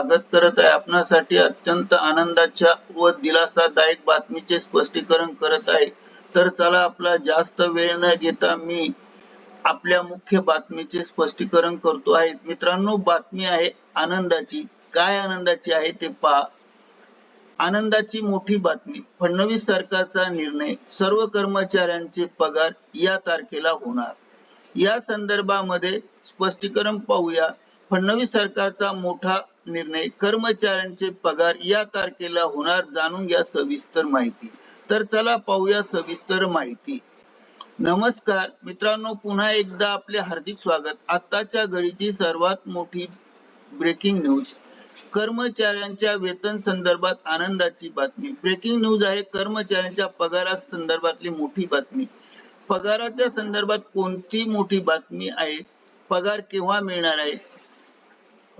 स्वागत करत आहे. आपणासाठी अत्यंत आनंदाच्या व दिलासादायक बातमीचे स्पष्टीकरण करत आहे. तर चला आपला जास्त वेळ न घेता मी आपल्या मुख्य बातमीचे स्पष्टीकरण करतो आहे. मित्रांनो बातमी आहे आनंदाची. काय आनंदाची आहे ते पहा. आनंदाची मोठी बातमी. फडणवीस सरकारचा निर्णय सर्व कर्मचाऱ्यांचे पगार या तारखेला होणार. या संदर्भामध्ये स्पष्टीकरण पाहूया. फडणवीस सरकारचा मोठा निर्णय कर्मचाऱ्यांचे पगार या तारखेला होणार जाणून घ्या सविस्तर माहिती. तर चला पाहूया सविस्तर माहिती. नमस्कार मित्रांनो पुन्हा एकदा आपले हार्दिक स्वागत. आताच्या घडीची सर्वात मोठी ब्रेकिंग न्यूज कर्मचाऱ्यांच्या वेतन संदर्भात आनंदाची बातमी. ब्रेकिंग न्यूज आहे कर्मचाऱ्यांच्या पगारा संदर्भातली मोठी बातमी. पगाराच्या संदर्भात कोणती मोठी बातमी आहे? पगार केव्हा मिळणार आहे?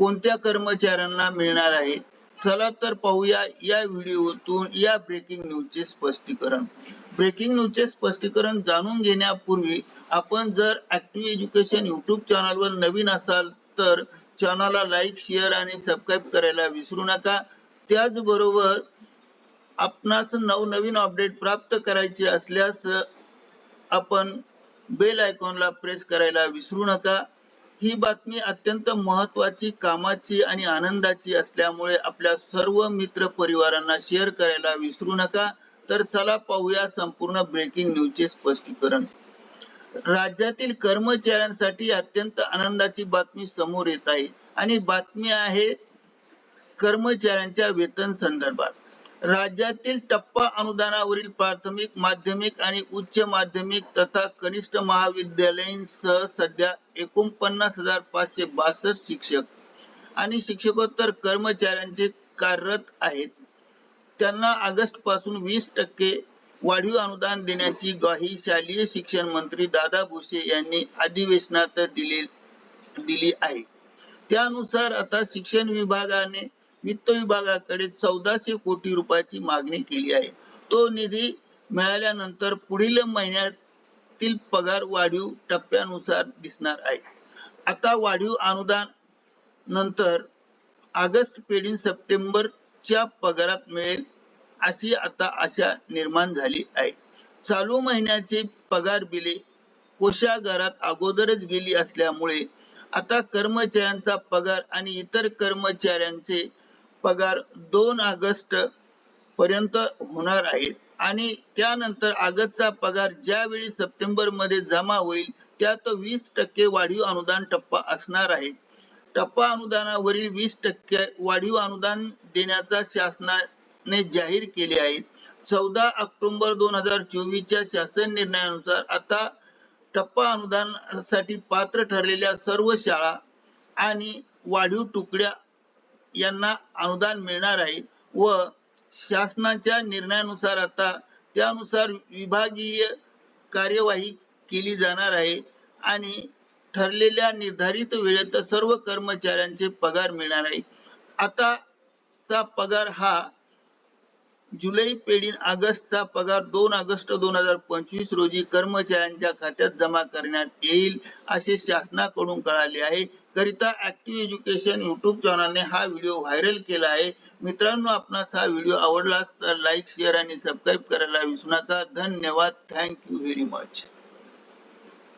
कोणत्या कर्मचाऱ्यांना मिळणार आहे? चला तर पाहूया या व्हिडिओतून या ब्रेकिंग न्यूजचे स्पष्टीकरण. ब्रेकिंग न्यूजचे स्पष्टीकरण जाणून घेण्यापूर्वी आपण जर ऍक्टिव्ह एज्युकेशन युट्यूब चॅनलवर नवीन असाल तर चॅनलला लाईक शेअर आणि सबस्क्राईब करायला विसरू नका. त्याचबरोबर आपणास नवनवीन अपडेट प्राप्त करायचे असल्यास आपण बेल आयकॉनला प्रेस करायला विसरू नका. ही बातमी अत्यंत महत्वाची कामाची आणि आनंदाची असल्यामुळे आपल्या सर्व मित्र परिवारांना शेअर करायला विसरू नका. तर चला पाहूया संपूर्ण ब्रेकिंग न्यूजचे स्पष्टीकरण. राज्यातील कर्मचाऱ्यांसाठी अत्यंत आनंदाची बातमी समोर येत आहे. आणि बातमी आहे कर्मचाऱ्यांच्या वेतन संदर्भात. राज्यातील टप्पा अनुदानावरील प्राथमिक माध्यमिक आणि उच्च माध्यमिक तथा कनिष्ठ महाविद्यालयीनसह सध्या एकोणपन्नास हजार पाचशे बासष्ट शिक्षक आणि शिक्षकोत्तर कर्मचाऱ्यांचे कार्यरत आहेत. त्यांना ऑगस्टपासून वीस टक्के वाढीव अनुदान देण्याची ग्वाही शालेय शिक्षण मंत्री दादा भुसे यांनी अधिवेशनात दिली दिली आहे. त्यानुसार आता शिक्षण विभागाने वित्त विभागाकडे चौदाशे कोटी रुपयाची मागणी केली आहे. तो निधी मिळाल्यानंतर पुढील महिन्यातील पगार वाढीव टप्प्यानुसार दिसणार आहे. आता वाढीव अनुदान नंतर ऑगस्ट पेढीन सप्टेंबरच्या पगारात मिळेल अशी आता आशा निर्माण झाली आहे. चालू महिन्याचे पगार बिले कोशागारात अगोदरच गेली असल्यामुळे आता कर्मचाऱ्यांचा पगार आणि इतर कर्मचाऱ्यांचे पगार दोन ऑगस्ट पर्यंत होणार आहे. आणि त्यानंतर ऑगस्टचा पगार ज्यावेळी सप्टेंबरमध्ये जमा होईल त्यात वीस टक्के वाढीव अनुदान टप्पा असणार आहे. टप्पा अनुदानावरील वीस टक्के वाढीव अनुदान देण्याचा शासनाने जाहीर केले आहे. चौदा ऑक्टोबर दोन हजार चोवीसच्या शासन निर्णयानुसार आता टप्पा अनुदानासाठी पात्र ठरलेल्या सर्व शाळा आणि वाढीव तुकड्या यांना अनुदान मिळणार आहे व शासनाच्या निर्णयानुसार आता त्यानुसार विभागीय कार्यवाही केली जाणार आहे आणि ठरलेल्या निर्धारित वेळेत सर्व कर्मचाऱ्यांचे पगार मिळणार आहे. आताचा पगार हा जुलै पेढीन ऑगस्टचा पगार दोन ऑगस्ट दोन हजार पंचवीस रोजी कर्मचाऱ्यांच्या खात्यात जमा करण्यात येईल असे शासनाकडून कळाले आहे. करिता ऍक्टिव्ह एज्युकेशन युट्यूब चॅनलने हा व्हिडिओ व्हायरल केला आहे. मित्रांनो आपणास हा व्हिडिओ आवडला तर लाईक शेअर आणि सबस्क्राईब करायला विसरू नका. धन्यवाद. Thank you very much